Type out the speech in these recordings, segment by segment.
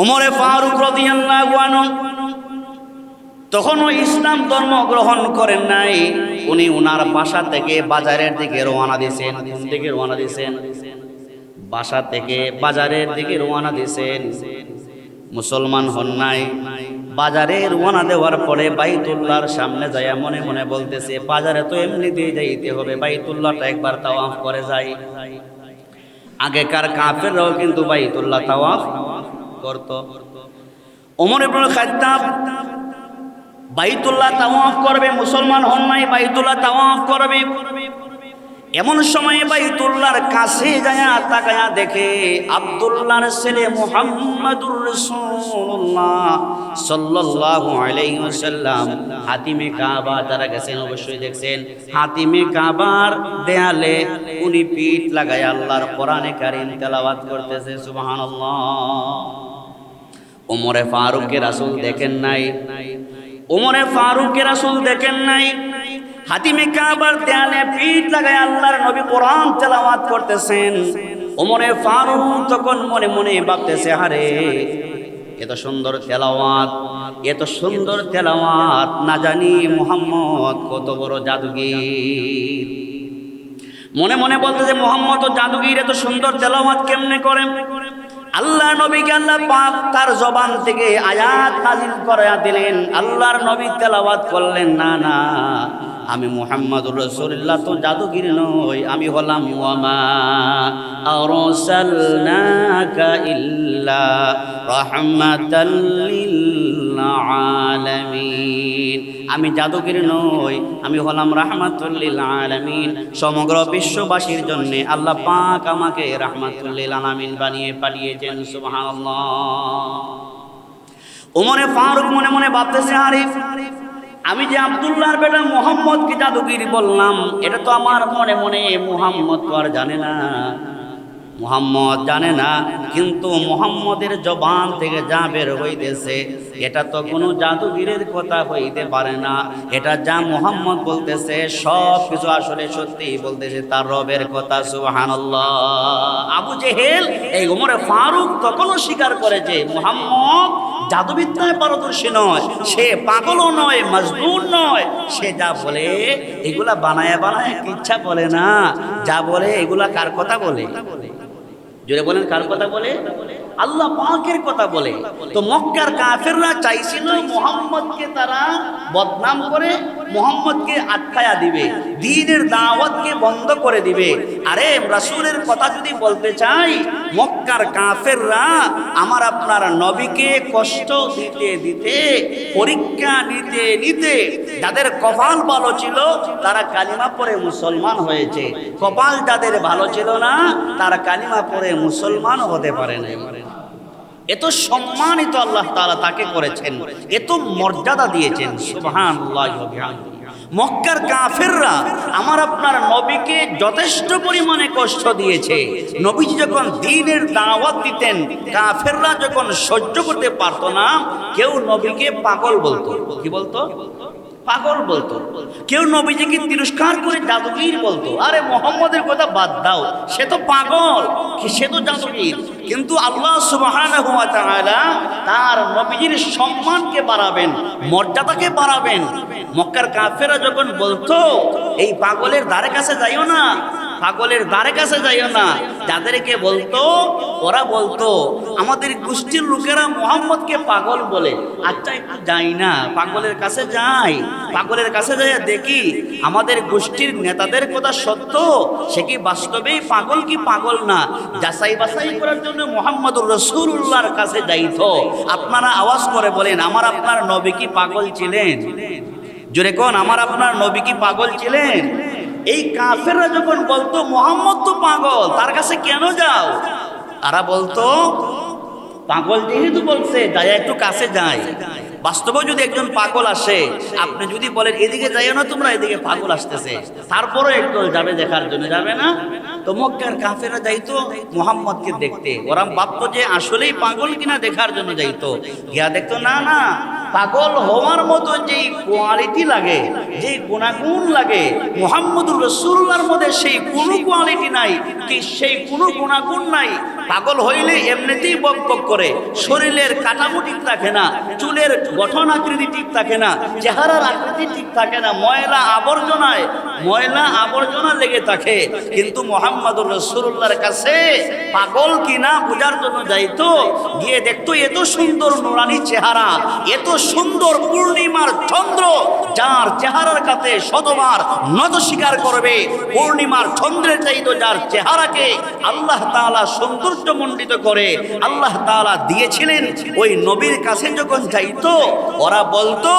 ওমরে ফারুক রাদিয়াল্লাহু আনহু, তখনও ইসলাম ধর্ম গ্রহণ করেন নাই। উনি উনার বাসা থেকে বাজারের দিকে রওনা দিয়েছেন। দিকে রওনা দিয়েছেন? বাসা থেকে বাজারের দিকে রওনা দিয়েছেন। মুসলমান হন নাই। বাজারে রওনা দেওয়ার পরে বাইতুল্লাহর সামনে যায় মনে মনে বলতেছে, বাজারে তো এমনিতেই যাইতে হবে। বাইতুল্লাহটা একবার তাওয়াফ করে যাই। আগেকার কাফেররাও কিন্তু বাইতুল্লাহ তাওয়াফ করত। করবে, মুসলমান হন নাই, বাইতুল্লাহ করবে। এমন বাইতুল্লাহর কাছে তাকায়া দেখে আব্দুল্লাহর ছেলে মুহাম্মাদুর রাসূলুল্লাহ সাল্লাল্লাহু আলাইহি ওয়াসাল্লাম। হাতিমে কাবা যারা গেছেন, অবশ্যই দেখছেন। হাতিমে কাবার দেয়ালে উনি পিঠ লাগায় আল্লাহর কোরআনে কারীম তেলাওয়াত করতেছে, সুবহানাল্লাহ। ওমরে ফারুককে রাসূল দেখেন নাই। ওমরে ফারুককে রাসূল দেখেন নাই। হাতিমে কাবার দেয়ালে পিঠ লাগায় আল্লাহর নবী কোরআন তেলাওয়াত করতেছেন। ওমরে ফারুক তখন মনে মনে ভাবতেছে হারে এত সুন্দর তেলাওয়াত এত সুন্দর তেলাওয়াত, না জানি মোহাম্মদ কত বড় জাদুগীর। মনে মনে বলতেছে, মোহাম্মদ ও জাদুগীর এত সুন্দর তেলাওয়াত কেমনে করেন? আল্লাহ নবীকে আল্লাহ পাক তার জবান থেকে আয়াত নাজিল করে দিলেন। আল্লাহর নবী তেলাওয়াত করলেন, না না, আমি মুহাম্মদুর রাসূলুল্লাহ, তো জাদুগির নই, আমি হলাম ওয়ামা আরসালনাকা ইল্লা রাহমাতাল লিল আলামিন। আমি জাদুগির নই, আমি হলাম রাহমাতুল্লিল আলামিন। সমগ্র বিশ্ববাসীর জন্য আল্লাহ পাক আমাকে রাহমাতুল্লিল আলামিন বানিয়ে পাঠিয়েছেন, সুবহানাল্লাহ। ফারুক মনে মনে ভাবতেছে আরিফ আমি যে আব্দুল্লাহর বেটা মোহাম্মদকে জাদুগির বললাম, এটা তো আমার মনে মনে মোহাম্মদ তো আর জানে না। মোহাম্মদ জানে না, কিন্তু মোহাম্মদের জবান থেকে যা বের হইতেছে এটা তো কোনো জাদুগিরের কথা হইতে পারে না। এটা যা মোহাম্মদ বলতেছে, সব কিছু আসলে সত্যি বলতেছে, তার রবের কথা, সুবহানাল্লাহ। আবু জেহেল, এই ওমরে ফারুক তখনও স্বীকার করে যে মোহাম্মদ জাদুবিদ্যায় পারদর্শী নয়, সে পাগলও নয় মজবুর নয়। সে যা বলে, এগুলা বানায় বানায় ইচ্ছা বলে না? যা বলে, এগুলা কার কথা বলে? জোরে বলেন, কার কথা বলে? আল্লাহ পাকের কথা বলে। তো মক্কার কাফেররা চাইছিল মোহাম্মদকে তারা বদনাম করে, মোহাম্মদকে আটকায়া দিবে, দিনের দাওয়াতকে বন্ধ করে দিবে। আরে, রাসূলের কথা যদি বলতে চাই, মক্কার কাফেররা আমার আপনার নবীকে কষ্ট দিতে দিতে, পরীক্ষা নিতে নিতে যাদের কপাল ভালো ছিল, তারা কালিমা পরে মুসলমান হয়েছে। কপাল যাদের ভালো ছিল না, তারা কালিমা পরে মুসলমান হতে পারে না এত সম্মানিত আল্লাহ তালা তাকে করেছেন, এত মর্যাদা দিয়েছেন সুবহান মক্কার কাফেররা আমার আপনার নবীকে যথেষ্ট পরিমাণে কষ্ট দিয়েছে। নবীজি যখন দিনের দাওয়াত দিতেন, কাফেররা যখন সহ্য করতে পারত না, কেউ নবীকে পাগল বলতো। কি বলতো? পাগল বলতো। কেউ নবীজিকে তিরস্কার করে জাদুগীর বলতো, আরে মোহাম্মদের কথা বাদ দাও, সে তো পাগল সে তো জাদুগীর? কিন্তু আল্লাহ তাআলা তার নবীজির সম্মানকে বাড়াবেন, মর্যাদাকে বাড়াবেন। মক্কার কাফেরা যখন বলতো, এই পাগলের দ্বারে কাছে যাইও না, পাগলের দ্বারে কাছে যাইও না। যাদেরকে বলতো, ওরা বলতো আমাদের গোষ্ঠীর লোকেরা মোহাম্মদকে পাগল বলে। আচ্ছা যাই না, পাগলের কাছে যাই, পাগলের কাছে যাই দেখি আমাদের গোষ্ঠীর নেতাদের কথা সত্য, সে কি বাস্তবেই পাগল কি পাগল না? যাচাই বাছাই করার জন্য মোহাম্মদুর রসুল্লাহর কাছে যাইতো আপনারা আওয়াজ করে বলেন, আমার আপনার নবী কি পাগল ছিলেন? জোরে কোন, আমার আপনার নবী কি পাগল ছিলেন? এই কাফেররা যখন বলতো, মোহাম্মদ তো পাগল, তার কাছে কেন যাও? তারা বলতো পাগল যেহেতু বলছে যাই একটু কাছে যায়। বাস্তবে যদি একজন পাগল আসে, আপনি যদি বলেন, এদিকে যাই না তোমরা, এদিকে পাগল আসতেছে। তারপরও একদল যাবে দেখার জন্য, যাবে না? তো মক্কার কাফেরা যাইতো মোহাম্মদকে দেখতে। ওরা ভাবতো যে আসলেই পাগল কিনা দেখার জন্য যাইতো। গিয়া দেখতো, না না পাগল হওয়ার মতো যেই কোয়ালিটি লাগে, যেই গুণাগুণ লাগে, মোহাম্মদুর রসুল্লার মধ্যে সেই কোনো কোয়ালিটি নাই, কি সেই কোনো গুণাগুণ নাই। পাগল হইলে এমনিতেই বক বক করে, শরীরের কাঠামো ঠিক থাকে না, চুলের গঠন আকৃতি ঠিক থাকে না, চেহারার আকৃতি ঠিক থাকে না, ময়লা আবর্জনায়, ময়লা আবর্জনা লেগে থাকে। কিন্তু মোহাম্মদুর রসুল্লাহর কাছে পাগল কিনা বোঝার জন্য যাইতো, গিয়ে দেখতো এত সুন্দর নুরানি চেহারা, এত সুন্দর পূর্ণিমার চন্দ্র, যার চেহারার কাছে শতবার নত স্বীকার করবে। পূর্ণিমার চন্দ্রের চাইতো যার চেহারাকে আল্লাহ তাআলা সৌন্দর্য মণ্ডিত করে, আল্লাহ তাআলা দিয়েছিলেন। ওই নবীর কাছে যখন যাইতো, ওরা বলতো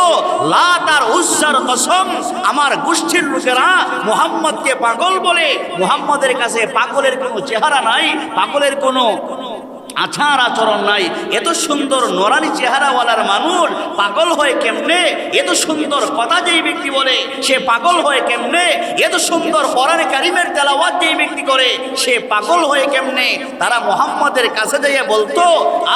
লাত আর উজ্জার কসম, আমার গোষ্ঠীর লোকেরা মুহাম্মদকে পাগল বলে। মুহাম্মদের কাছে পাগলের কোনো চেহারা নাই, পাগলের কোনো আচার আচরণ নাই। এত সুন্দর নোরানি চেহারাওয়ালার মানুষ পাগল হয় কেমনে? এত সুন্দর কথা যেই ব্যক্তি বলে, সে পাগল হয় কেমনে? এত সুন্দর পরানে কারিমের তেলাওয়াত যেই ব্যক্তি করে, সে পাগল হয়ে কেমনে? তারা মোহাম্মদের কাছে যাইয়ে বলতো,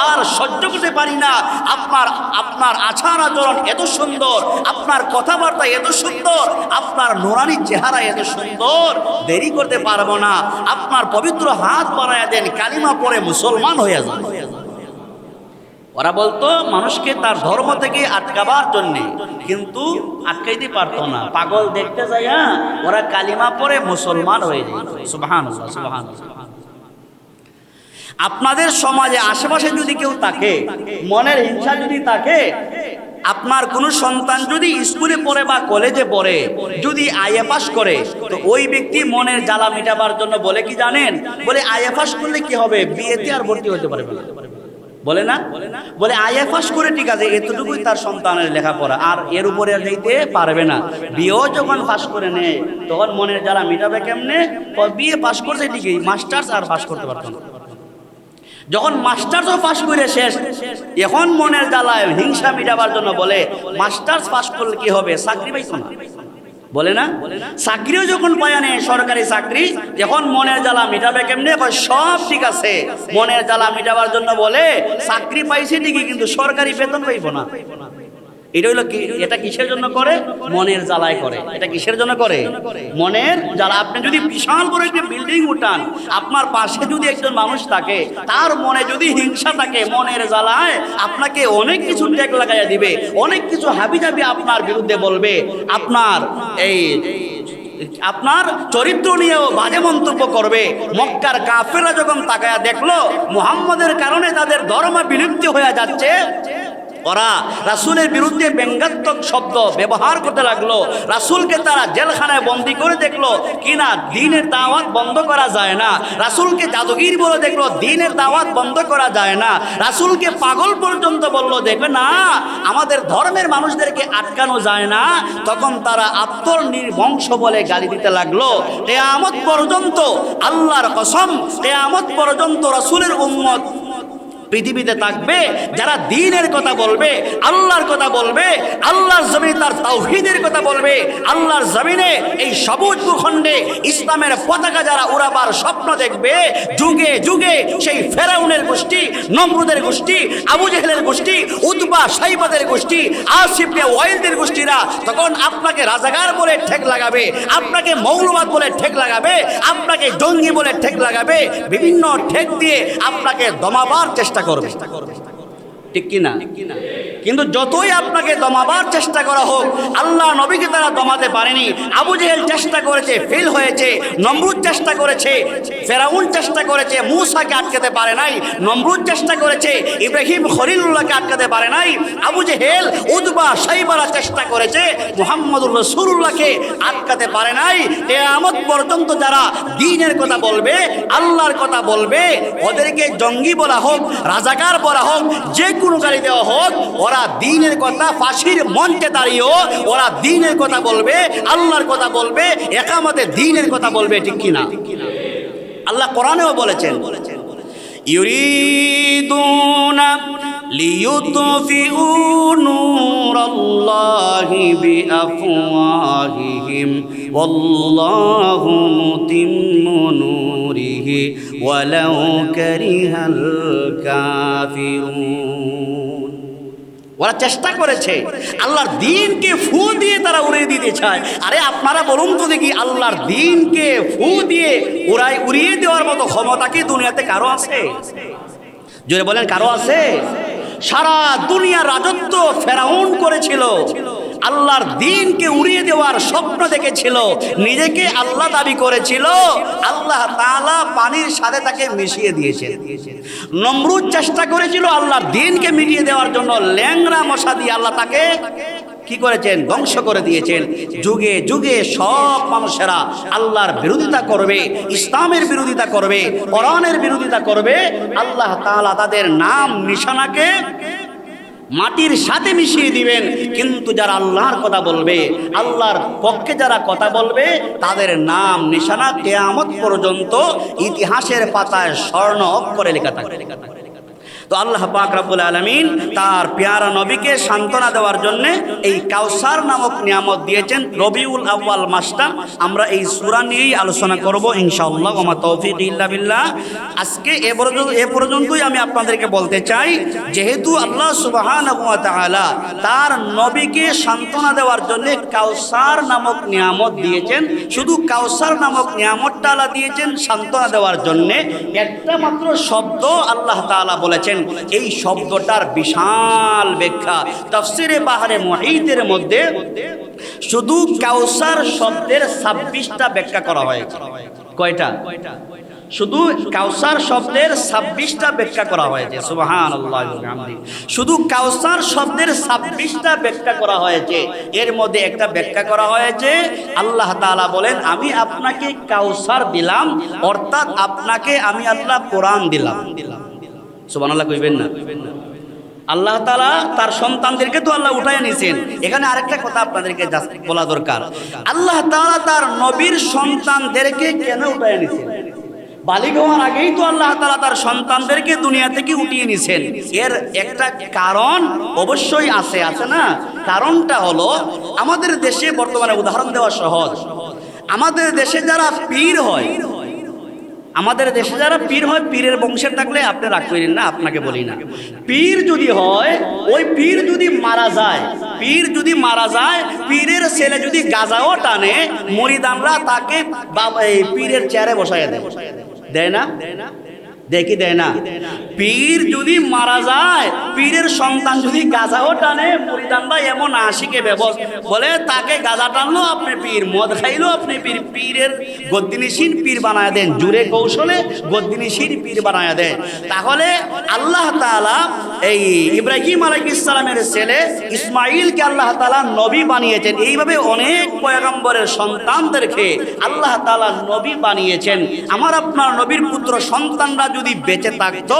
আর সহ্য করতে পারি না। আপনার আপনার আচার আচরণ এত সুন্দর, আপনার কথাবার্তা এত সুন্দর, আপনার নোরানি চেহারা এত সুন্দর। দেরি করতে পারব না। আপনার পবিত্র হাত বাড়ায় দেন, কালিমা পরে মুসলমান হয়ে যান ওরা বলতো, মানুষকে তার ধর্ম থেকে আটকাবার জন্যে কিন্তু আটকাইতে পারতো না। পাগল দেখতে যাইয়া ওরা কালিমা পরে মুসলমান হয়ে যায়। সুবাহান সুবাহান আপনাদের সমাজে, আশেপাশে যদি কেউ থাকে, মনের হিংসা যদি থাকে, আপনার কোনো সন্তান যদি স্কুলে পড়ে বা কলেজে পড়ে, যদি আইএ পাস করে, তো ওই ব্যক্তি মনের জ্বালা মেটাবার জন্য বলে কি জানেন? বলে, আইএ পাস করলে কি হবে? বিয়েতে আর ভর্তি হতে পারবে বলে না? বলে, আইএ পাস করে ঠিক আছে, এতটুকুই তার সন্তানের লেখাপড়া, আর এর উপরে যাইতে পারবে না। বিয়েও যখন পাস করে নেয়, তখন মনের জ্বালা মেটাবে কেমনে? বিয়ে পাস করছে ঠিকই, মাস্টার্স আর পাস করতে পারতো না। যখন মাস্টার্স পাস করে শেষ, এখন মনের জ্বালায় হিংসা মিটাবার জন্য বলে, মাস্টার্স পাস করলে কি হবে? চাকরি পাইতো না? বলে না? চাকরিও যখন পায় নেই সরকারি চাকরি যখন মনের জ্বালা মিটাবে কেমনে? সব ঠিক আছে। মনের জ্বালা মিটাবার জন্য বলে, চাকরি পাইছে ঠিকই, কিন্তু সরকারি বেতন পাইব না। এটা হলো এটা কিসের জন্য করে? মনের জ্বালায় করে। এটা কিসের জন্য করে? মনের জ্বালা। আপনি যদি বিশাল বড় একটি বিল্ডিং উঠান, আপনার পাশে যদি একজন মানুষ থাকে, তার মনে যদি হিংসা থাকে, মনের জ্বালায় আপনাকে অনেক কিছু ট্যাগ লাগাইয়া দিবে। অনেক কিছু হাবি জাবি আপনার বিরুদ্ধে বলবে। আপনার এই, আপনার চরিত্র নিয়েও বাজে মন্তব্য করবে। মক্কার কাফেরা যখন তাকায়া দেখল, মুহাম্মদের কারণে তাদের ধর্ম বিলুপ্তি হয়ে যাচ্ছে। ওরা রাসুলের বিরুদ্ধে ব্যঙ্গাত্মক শব্দ ব্যবহার করতে লাগল। রাসুলকে তারা জেলখানায় বন্দি করে দেখল। কিনা দিনের দাওয়াত বন্ধ করা যায় না। রাসুলকে জাদুগির বলে দেখল, দিনের দাওয়াত বন্ধ করা যায় না। রাসুলকে পাগল পর্যন্ত বলল, দেখবে না, আমাদের ধর্মের মানুষদেরকে আটকানো যায় না। তখন তারা আত্মর নির্বংশ বলে গালি দিতে লাগল। কেয়ামত পর্যন্ত আল্লাহর কসম, কেয়ামত পর্যন্ত রাসুলের উম্মত পৃথিবীতে থাকবে, যারা দিনের কথা বলবে, আল্লাহর কথা বলবে, আল্লাহর জমিনে তার তাওহিদের কথা বলবে, আল্লাহর জমিনে এই সবুজ ভূখণ্ডে ইসলামের পতাকা যারা উড়াবার স্বপ্ন দেখবে, যুগে যুগে সেই ফেরাউনের গোষ্ঠী, নমরুদের গোষ্ঠী, আবু জেহেলের গোষ্ঠী, উতবা সাইবাদের গোষ্ঠী, আসিফে ওয়াইলদের গোষ্ঠীরা তখন আপনাকে রাজাগার বলে ঠেক লাগাবে, আপনাকে মৌলবাদ বলে ঠেক লাগাবে, আপনাকে জঙ্গি বলে ঠেক লাগাবে, বিভিন্ন ঠেক দিয়ে আপনাকে দমাবার চেষ্টা করবে। ঠিক কিনা? কিন্তু যতই আপনাকে দমাবার চেষ্টা করা হোক, আল্লাহ নবীকে তারা দমাতে পারেনি। আবু জেহেল চেষ্টা করেছে, ফেল হয়েছে, নমরুদ চেষ্টা করেছে, ফেরাউন চেষ্টা করেছে, মুসাকে আটকাতে পারে নাই, নমরুদ চেষ্টা করেছে, ইব্রাহিম খলিলুল্লাহকে আটকাতে পারে নাই, আবু জেহেল উদবা সাইবারা চেষ্টা করেছে, মুহাম্মদুর রসুল্লাহকে আটকাতে পারে নাই। কেয়ামত পর্যন্ত যারা দিনের কথা বলবে, আল্লাহর কথা বলবে, ওদেরকে জঙ্গি বলা হোক, রাজাকার বলা হোক, যে কোনো দেওয়া হোক, ওরা দিনের কথা ফাঁসির মঞ্চে দাঁড়িয়েও ওরা দিনের কথা বলবে, আল্লাহর কথা বলবে, একামতে দিনের কথা বলবে, ঠিক কিনা? আল্লাহ কোরআনেও বলেছেন বলেছেন, ইউরিদুনা نور الله بأفواههم والله متم نوره ولو كره الكافرون يريدون ليطفئوا نور الله بأفواههم والله متم نوره ولو كره الكافرون আল্লাহ কোরআনে বলেছেন ইউরিদুনা লিইউতফিউ নূরাল্লাহি বিআফওয়াহিহিম ওয়াল্লাহু মুতিম্মু নূরিহি ওয়ালাউ কারিহাল কাফিরুন ওরা চেষ্টা করেছে আল্লাহর দিনকে ফু দিয়ে তারা উড়িয়ে দিতে চায় আরে আপনারা বলুন তো দেখি আল্লাহর দিনকে ফু দিয়ে উড়াই উড়িয়ে দেওয়ার মতো ক্ষমতা কি দুনিয়াতে কারো আছে জোরে বলেন কারো আছে সারা দুনিয়া রাজত্ব ফেরাউন করেছিল। আল্লাহর দিনকে উড়িয়ে দেওয়ার স্বপ্ন দেখেছিল। নিজেকে আল্লাহ দাবি করেছিল, আল্লাহ তালা পানির সাথে তাকে মিশিয়ে দিয়েছে। নমরুদ চেষ্টা করেছিল আল্লাহর দিনকে মিটিয়ে দেওয়ার জন্য ল্যাংরা মশা দিয়ে আল্লাহ তাকে কি করেছেন? ধ্বংস করে দিয়েছেন। যুগে যুগে সব মানুষেরা আল্লাহর বিরোধিতা করবে, ইসলামের বিরোধিতা করবে, কোরআনের বিরোধিতা করবে। আল্লাহ তাআলা তাদের নাম, নিশানাকে মাটির সাথে মিশিয়ে দিবেন। কিন্তু যারা আল্লাহর কথা বলবে, আল্লাহর পক্ষে যারা কথা বলবে, তাদের নাম, নিশানা কেয়ামত পর্যন্ত ইতিহাসের পাতায় স্বর্ণ অক্ষরে লেখা থাকে তো আল্লাহ পাক রাব্বুল আলামিন তার পেয়ারা নবীকে সান্ত্বনা দেওয়ার জন্য এই কাউসার নামক নিয়ামত দিয়েছেন রবিউল আউয়াল মাসটা। আমরা এই সুরা নিয়েই আলোচনা করব ইনশাআল্লাহ ওমা তৌফিক ইল্লা বিল্লাহ। আজকে এ পর্যন্ত এ পর্যন্তই আমি আপনাদেরকে বলতে চাই, যেহেতু আল্লাহ সুবহানাহু ওয়া তার নবীকে সান্ত্বনা দেওয়ার জন্য কাউসার নামক নিয়ামত দিয়েছেন, শুধু কাউসার নামক নিয়ামতটা আল্লাহ দিয়েছেন সান্ত্বনা দেওয়ার জন্যে। একটা মাত্র শব্দ আল্লাহ তাআলা বলেছেন এই শব্দটার বিশাল ব্যাখ্যা। তাফসিরে বাহারে মুহিতের মধ্যে শুধু কাউসার শব্দের ছাব্বিশটা ব্যাখ্যা করা হয়েছে। কয়টা? শুধু কাউসার শব্দের ছাব্বিশটা ব্যাখ্যা করা হয়েছে। সুবাহান শুধু কাউসার শব্দের ছাব্বিশটা ব্যাখ্যা করা হয়েছে। এর মধ্যে একটা ব্যাখ্যা করা হয়েছে, আল্লাহ তাআলা বলেন, আমি আপনাকে কাউসার দিলাম, অর্থাৎ আপনাকে আমি আল্লাহ কোরআন দিলাম। সুবান আল্লাহ কইবেন না। আল্লাহ তালা তার সন্তানদেরকে তো আল্লাহ উঠাই নিয়েছেন এখানে আরেকটা কথা আপনাদেরকে বলা দরকার। আল্লাহ তালা তার নবীর সন্তানদেরকে কেন উঠাই নিয়েছেন বালিক হওয়ার আগেই তো আল্লাহ তালা তার সন্তানদেরকে দুনিয়া থেকে উঠিয়ে নিছেন। এর একটা কারণ অবশ্যই আছে আছে না? কারণটা হলো আমাদের দেশে বর্তমানে উদাহরণ দেওয়া সহজ। আমাদের দেশে যারা পীর হয় আমাদের দেশে যারা পীর হয়, পীরের বংশের থাকলে আপনি রাগ করেন না, আপনাকে বলি না। পীর যদি হয়, ওই পীর যদি মারা যায়, পীর যদি মারা যায়, পীরের ছেলে যদি গাজাও টানে, মরিদানরা তাকে এই পীরের চেয়ারে বসাইয়া দেয়। দেয় না? দেখি দেয় না? পীর যদি মারা যায় পীরের সন্তান যদি গাজাও টানে মরিদানরা এমন আশিকে ব্যবস বলে, তাকে গাজা টানলো আপনি পীর, মদ খাইলো আপনি পীর, পীরের গদ্দিনীশীন পীর বানায় দেন জুরে কৌশলে গদ্দিনীশীন পীর বানায় দেন। তাহলে আল্লাহ তাআলা এই ইব্রাহিম আলাইহিস ইসলামের ছেলে ইসমাইলকে আল্লাহ তাআলা নবী বানিয়েছেন। এইভাবে অনেক পয়গম্বরের সন্তানদেরকে আল্লাহ তাআলা নবী বানিয়েছেন। আমার আপনার নবীর পুত্র সন্তানরা যদি বেঁচে থাকতো,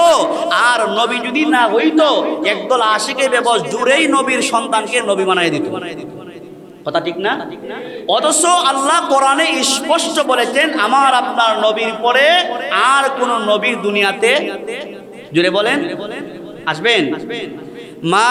আর নবী যদি না হইতো একদল আশিকে বেবস জুড়েই নবীর সন্তানকে নবী বানাই দিত। কথা ঠিক না? অথচ আল্লাহ কোরআনে স্পষ্ট বলেছেন আমার আপনার নবীর পরে আর কোন নবীর দুনিয়াতে জুড়ে বলেন। আসবেন। মা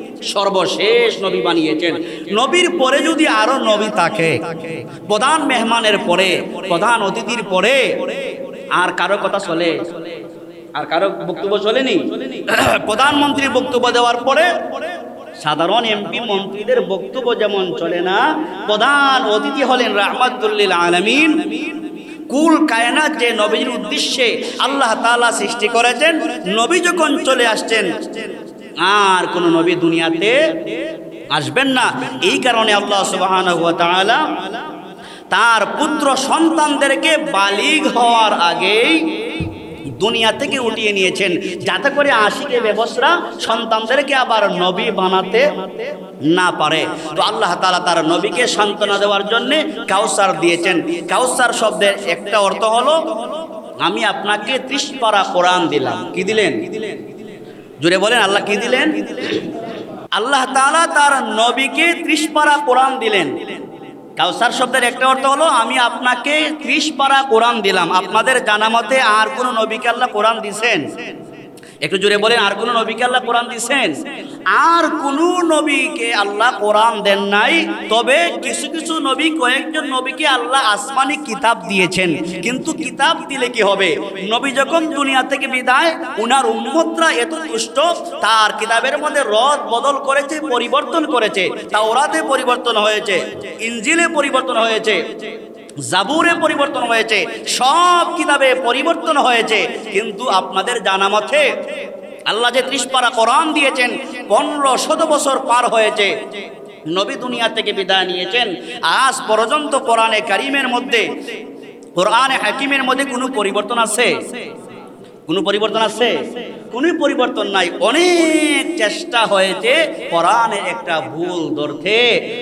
সর্বশেষ নবী বানিয়েছেন। নবীর পরে যদি আরও নবী থাকে, প্রধান মেহমানের পরে, প্রধান অতিথির পরে, আর কারও কথা চলে, আর কারও বক্তব্য চলেনি, প্রধানমন্ত্রীর বক্তব্য দেওয়ার পরে, সাধারণ এমপি মন্ত্রীদের বক্তব্য যেমন চলে না, প্রধান অতিথি হলেন রাহমাতুল্লিল আলমিন। কুল কায়নাত যে নবীর উদ্দেশ্যে আল্লাহ তালা সৃষ্টি করেছেন, নবী যখন চলে আসছেন আর কোন নবী দুনিয়াতে আসবেন না। এই কারণে আল্লাহ তাআলা তার পুত্র সন্তানদেরকে বালিগ হওয়ার আগেই দুনিয়া থেকে উঠিয়ে নিয়েছেন। যাতে করে আশিকে ব্যবসরা সন্তানদেরকে আবার নবী বানাতে না পারে। তো আল্লাহ তালা তার নবীকে সান্ত্বনা দেওয়ার জন্য কাউসার দিয়েছেন। কাউসার শব্দের একটা অর্থ হলো, আমি আপনাকে ত্রিশ পারা কোরআন দিলাম। কি দিলেন? জুড়ে বলেন, আল্লাহ কি দিলেন? আল্লাহ তালা তার নবীকে ত্রিশ পারা কোরআন দিলেন। কাউসার শব্দের একটা অর্থ হলো, আমি আপনাকে ত্রিশ পারা কোরআন দিলাম। আপনাদের জানা মতে আর কোন নবীকে আল্লাহ কোরআন দিছেন? একটু জোরে বলেন, আর কোন নবীকে আল্লাহ কোরআন দিছেন আর কোন নবীকে আল্লাহ কোরআন দেন নাই, তবে কিছু কিছু নবী, কয়েকজন নবীকে আল্লাহ আসমানি কিতাব দিয়েছেন। কিন্তু কিতাব দিলে কি হবে? নবী যখন দুনিয়া থেকে বিদায়, উনার উম্মতরা এত দুষ্ট তার কিতাবের মধ্যে রদ বদল করেছে, পরিবর্তন করেছে, তাওরাতে পরিবর্তন হয়েছে, ইনজিলে পরিবর্তন হয়েছে। জাবুরে পরিবর্তন হয়েছে, সব কিতাবে পরিবর্তন হয়েছে, কিন্তু আপনাদের জানা মতে আল্লাহ যে ত্রিশপাড়া কোরআন দিয়েছেন পনেরো শত বছর পার হয়েছে। নবী দুনিয়া থেকে বিদায় নিয়েছেন। আজ পর্যন্ত কোরআনে কারিমের মধ্যে, কোরআনে হাকিমের মধ্যে কোনো পরিবর্তন আছে? কোনো পরিবর্তন আছে কোনো পরিবর্তন নাই। অনেক চেষ্টা হয়েছে কোরআনের একটা ভুল ধরতে।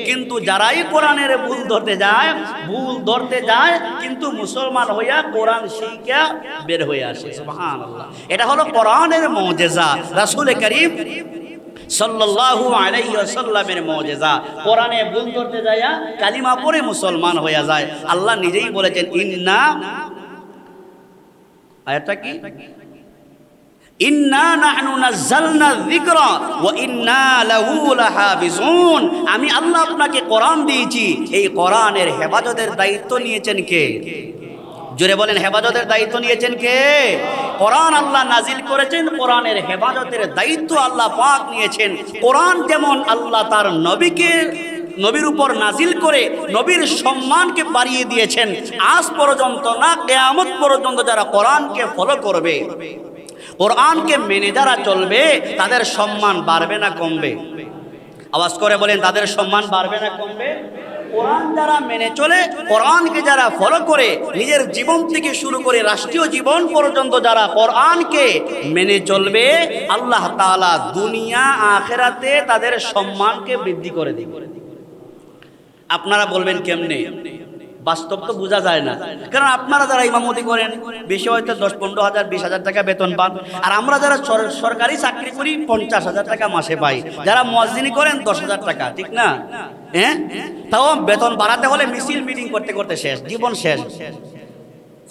কিন্তু যারাই কোরআনের ভুল ধরতে যায়, ভুল ধরতে যায়, কিন্তু মুসলমান হইয়া কোরআন শিখা বের হয়ে আসে। এটা হলো কোরআনের মজেজা। রাসূল করিম সাল্লাল্লাহু আলাইহি ওয়াসাল্লামের মুজিজা। কোরআনে ভুল ধরতে যায়া কালিমা পড়ে মুসলমান হয়ে যায়। আল্লাহ নিজেই বলেছেন, ইন্না আয়াতটা কি ইন্না নাহনু নাযালনা যিকরা ওয়া ইন্না লাহু লাহাফিজুন। আমি আল্লাহ আপনাকে কোরআন দিয়েছি। এই কোরআনের হেফাজতের দায়িত্ব নিয়েছেন কে? জোরে বলেন, হেফাজতের দায়িত্ব নিয়েছেন কে? কোরআন আল্লাহ নাজিল করেছেন, কোরআনের হেফাজতের দায়িত্ব আল্লাহ পাক নিয়েছেন। কোরআন যেমন আল্লাহ তার নবীকে নবীর উপর নাজিল করে নবীর সম্মানকে বাড়িয়ে দিয়েছেন। আজ পর্যন্ত না, কেয়ামত পর্যন্ত যারা কোরআনকে ফলো করবে, কোরআনকে মেনে যারা চলবে, তাদের সম্মান বাড়বে না কমবে। আওয়াজ করে বলেন, তাদের সম্মান বাড়বে না কমবে। কোরআন যারা মেনে চলে, কোরআনকে যারা ফলো করে, নিজের জীবন থেকে শুরু করে রাষ্ট্রীয় জীবন পর্যন্ত যারা কোরআনকে মেনে চলবে, আল্লাহ তাআলা দুনিয়া, আখেরাতে তাদের সম্মানকে বৃদ্ধি করে দিবে। আপনারা বলবেন কেমনে? বাস্তব তো বোঝা যায় না। কারণ আপনারা যারা ইমামতি করেন, বেশি হয়তো দশ, পনেরো হাজার, বিশ হাজার টাকা বেতন পান। আর আমরা যারা সরকারি চাকরি করি, পঞ্চাশ হাজার টাকা মাসে পাই। যারা মসজিনি করেন, দশ হাজার টাকা, ঠিক না? হ্যাঁ? তাও বেতন বাড়াতে হলে মিছিল, মিটিং করতে করতে শেষ, জীবন শেষ।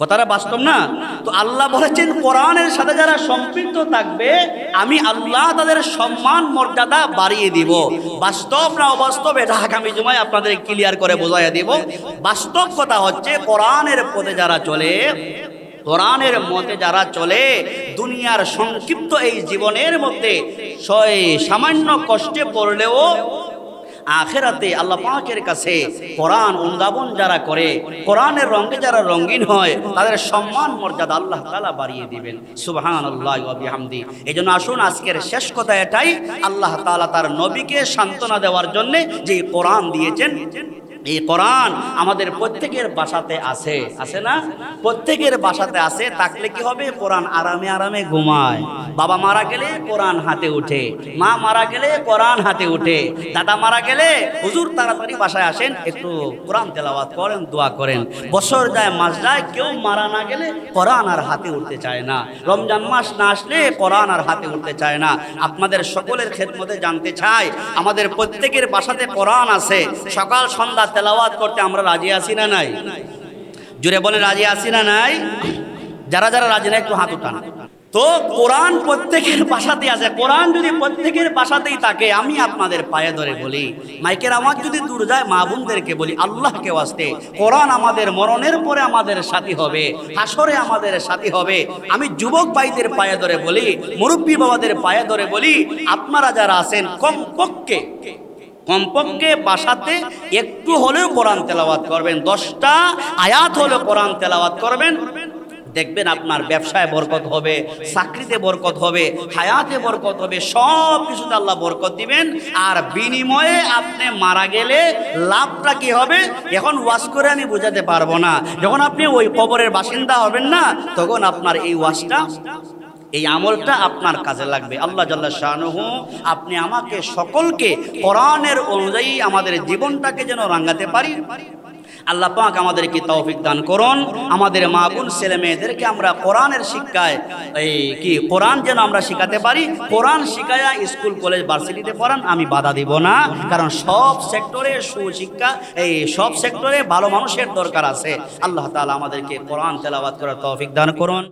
কথাটা বাস্তব না। তো আল্লাহ বলেছেন, কোরআনের সাথে যারা সম্পৃক্ত থাকবে, আমি আল্লাহ তাদের সম্মান, মর্যাদা বাড়িয়ে দিব। বাস্তব না অবাস্তব, এটা আগামী জুমায় আপনাদের ক্লিয়ার করে বোঝাইয়া দিব। বাস্তব কথা হচ্ছে, কোরআনের পথে যারা চলে, কোরআনের মতে যারা চলে, দুনিয়ার সংক্ষিপ্ত এই জীবনের মধ্যে সামান্য কষ্টে পড়লেও আখেরাতে আল্লাহ পাকের কাছে কোরআন উন্দাবন যারা করে, কোরআনের রঙে যারা রঙিন হয়, তাদের সম্মান, মর্যাদা আল্লাহ তালা বাড়িয়ে দিবেন। সুবহান আল্লাহ এই জন্য আসুন, আজকের শেষ কথা এটাই, আল্লাহ তালা তার নবীকে সান্ত্বনা দেওয়ার জন্যে যে কোরআন দিয়েছেন এই কোরআন আমাদের প্রত্যেকের বাসাতে আছে। আছে না? প্রত্যেকের বাসাতে আছে, থাকলে কি হবে? কোরআন আরামে আরামে ঘুমায়। বাবা মারা গেলে কোরআন হাতে উঠে। মা মারা গেলে কোরআন হাতে উঠে। দাদা মারা গেলে হুজুর তাড়াতাড়ি বাসায় আসেন, একটু কোরআন তেলাওয়াত করেন, দোয়া করেন। বছর যায়, মাস যায়, কেউ মারা না গেলে কোরআন আর হাতে উঠতে চায় না। রমজান মাস না আসলে কোরআন আর হাতে উঠতে চায় না। আপনাদের সকলের খেদমতে জানতে চাই, আমাদের প্রত্যেকের বাসাতে কোরআন আছে। সকাল, সন্ধ্যা তেলাওয়াত করতে আমরা রাজি আছি না নাই? জুড়ে বলে রাজি আছি না নাই? যারা যারা রাজি না, একটু হাত উঠান। তো কোরআন প্রত্যেকের বাসাতে আছে। কোরআন যদি প্রত্যেকের বাসাতেই থাকে, আমি আপনাদের পায়ে ধরে বলি, মাইকের আওয়াজ যদি দূর যায়, মা বোনদেরকে বলি, আল্লাহকে আসতে কোরআন আমাদের মরণের পরে আমাদের সাথী হবে, হাসরে আমাদের সাথী হবে। আমি যুবক ভাইদের পায়ে ধরে বলি, মুরব্বী বাবাদের পায়ে ধরে বলি, আপনারা যারা আছেন, কমপক্ষে কমপক্ষে বাসাতে একটু হলেও কোরআন তেলাওয়াত করবেন, দশটা আয়াত হলেও কোরআন তেলাওয়াত করবেন। দেখবেন আপনার ব্যবসায় বরকত হবে, চাকরিতে বরকত হবে, হায়াতে বরকত হবে, সব কিছুতে আল্লাহ বরকত দিবেন। আর বিনিময়ে আপনি মারা গেলে লাভটা কি হবে? এখন ওয়াশ করে আমি বোঝাতে পারব না। যখন আপনি ওই কবরের বাসিন্দা হবেন না, তখন আপনার এই ওয়াশটা এই আমলটা আপনার কাজে লাগবে। আল্লাহ জাল্লা শাহনহু আপনি আমাকে সকলকে কোরআনের অনুযায়ী আমাদের জীবনটাকে যেন রাঙ্গাতে পারি। আল্লাহ পাক আমাদেরকে তৌফিক দান করুন। আমাদের মা বোন, ছেলে মেয়েদেরকে আমরা কোরআনের শিক্ষায় এই কি, কোরআন যেন আমরা শিখাতে পারি। কোরআন শিখায়া স্কুল, কলেজ, ভার্সিটিতে পড়ান, আমি বাধা দিব না। কারণ সব সেক্টরে সুশিক্ষা, এই সব সেক্টরে ভালো মানুষের দরকার আছে। আল্লাহ তালা আমাদেরকে কোরআন তেলাবাদ করার তৌফিক দান করুন।